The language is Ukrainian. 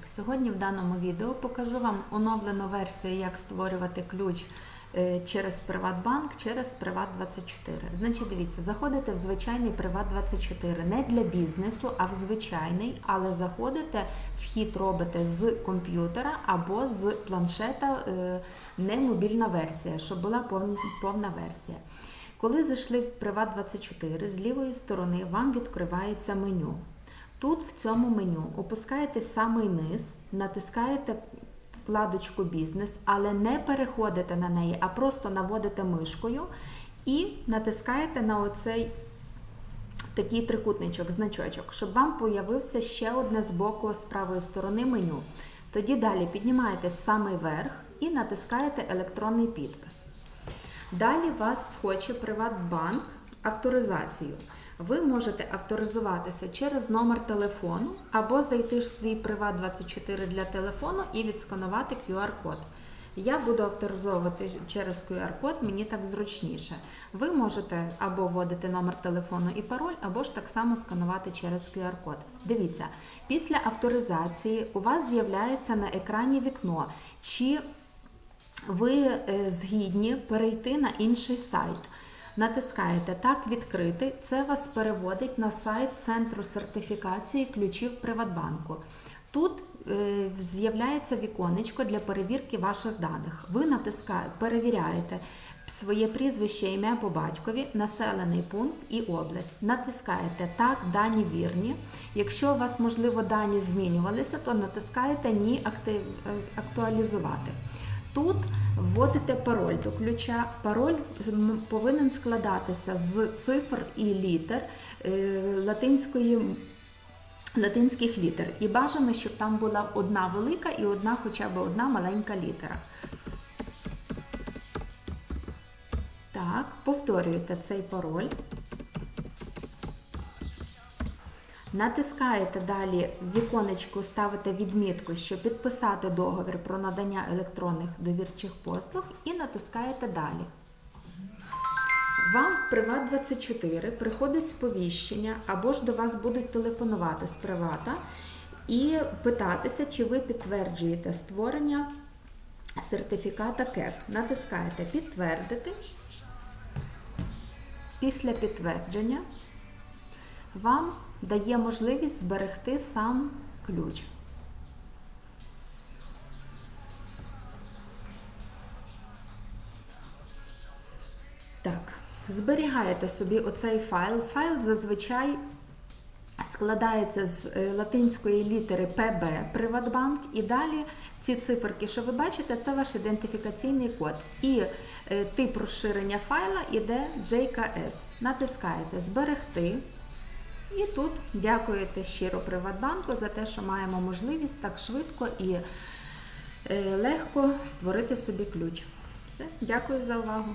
Так, сьогодні в даному відео покажу вам оновлену версію, як створювати ключ е, через Приватбанк, через Приват24. Значить, дивіться, заходите в звичайний Приват24, не для бізнесу, а в звичайний, але заходите, вхід робите з комп'ютера або з планшета, е, не мобільна версія, щоб була повна версія. Коли зайшли в Приват24, з лівої сторони вам відкривається меню. Тут в цьому меню опускаєте самий низ, натискаєте вкладочку бізнес, але не переходите на неї, а просто наводите мишкою і натискаєте на оцей такий трикутничок, значочок, щоб вам появився ще одне з боку з правої сторони меню. Тоді далі піднімаєте самий верх і натискаєте електронний підпис. Далі вас схоче Приватбанк авторизацію. Ви можете авторизуватися через номер телефону або зайти в свій Приват24 для телефону і відсканувати QR-код. Я буду авторизовувати через QR-код, мені так зручніше. Ви можете або вводити номер телефону і пароль, або ж так само сканувати через QR-код. Дивіться, після авторизації у вас з'являється на екрані вікно, чи ви е, згідні перейти на інший сайт. Натискаєте Так відкрити. Це вас переводить на сайт Центру сертифікації ключів Приватбанку. Тут е, з'являється віконечко для перевірки ваших даних. Ви натискаєте, перевіряєте своє прізвище, ім'я по батькові, населений пункт і область. Натискаєте Так, дані вірні. Якщо у вас, можливо, дані змінювалися, то натискаєте Ні е, актуалізувати. Тут вводите пароль до ключа. Пароль повинен складатися з цифр і літер е, латинської. Латинських літер. І бажано, щоб там була одна велика і одна хоча б одна маленька літера. Так, повторюєте цей пароль. Натискаєте далі в віконечку, ставите відмітку, що підписати договір про надання електронних довірчих послуг і натискаєте далі. Вам в Приват24 приходить сповіщення або ж до вас будуть телефонувати з привата і питатися, чи ви підтверджуєте створення сертифіката КЕП. Натискаєте Підтвердити. Після підтвердження вам дає можливість зберегти сам ключ. Так, зберігаєте собі оцей файл. Файл зазвичай складається з е, латинської літери ПБ Приватбанк, і далі ці циферки, що ви бачите, це ваш ідентифікаційний код. І е, тип розширення файла іде JKS. Натискаєте Зберегти. І тут дякуєте щиро Приватбанку за те, що маємо можливість так швидко і е, легко створити собі ключ. Все, дякую за увагу.